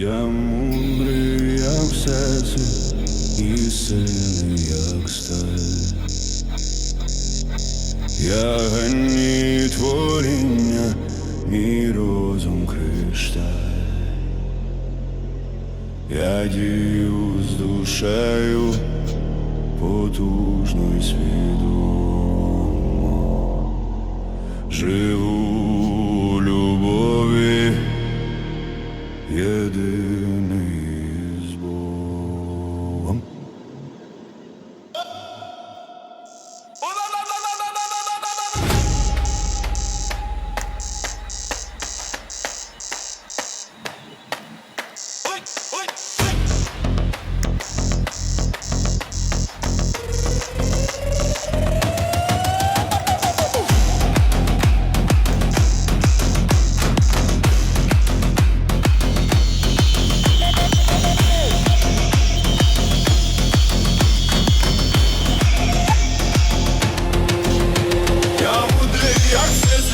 Я мудрий, як серце, і сильний, як сталь. Я гані творіння і розум кришталь. Я дію з душею потужно й свідомо. Живу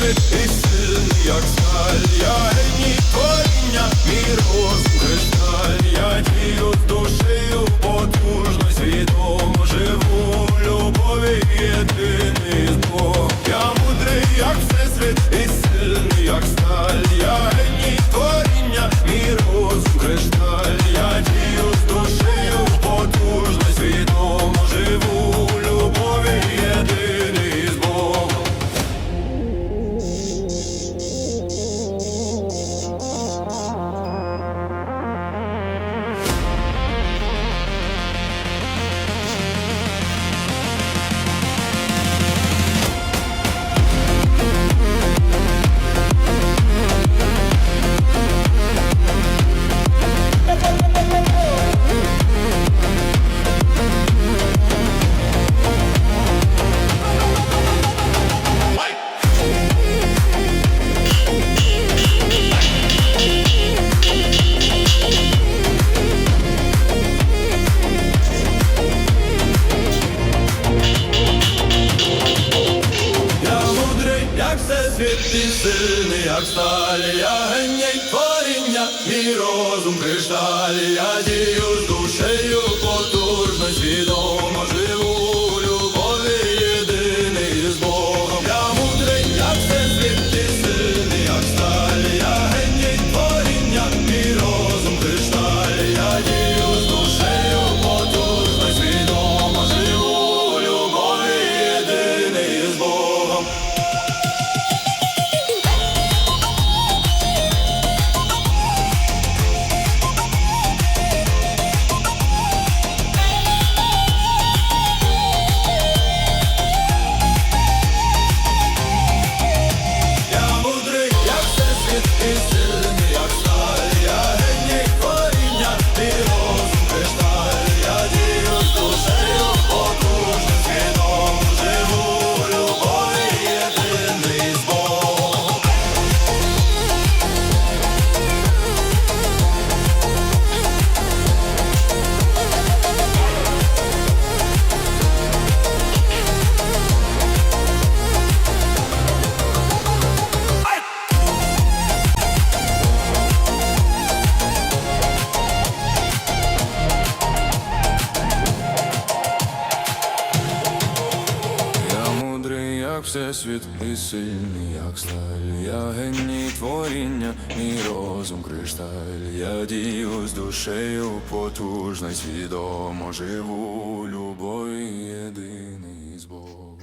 як і сильний, як сталь. Я геній творіння, мій розум кришталь. Я дію і сильний, як сталь. Я геній творіння, мій розум кришталь. Я дію як всесвіт, і сильний, як сталь. Я геній творіння, мій розум кришталь. Я дію з душею потужно, й свідомо живу любові єдиний з Богом.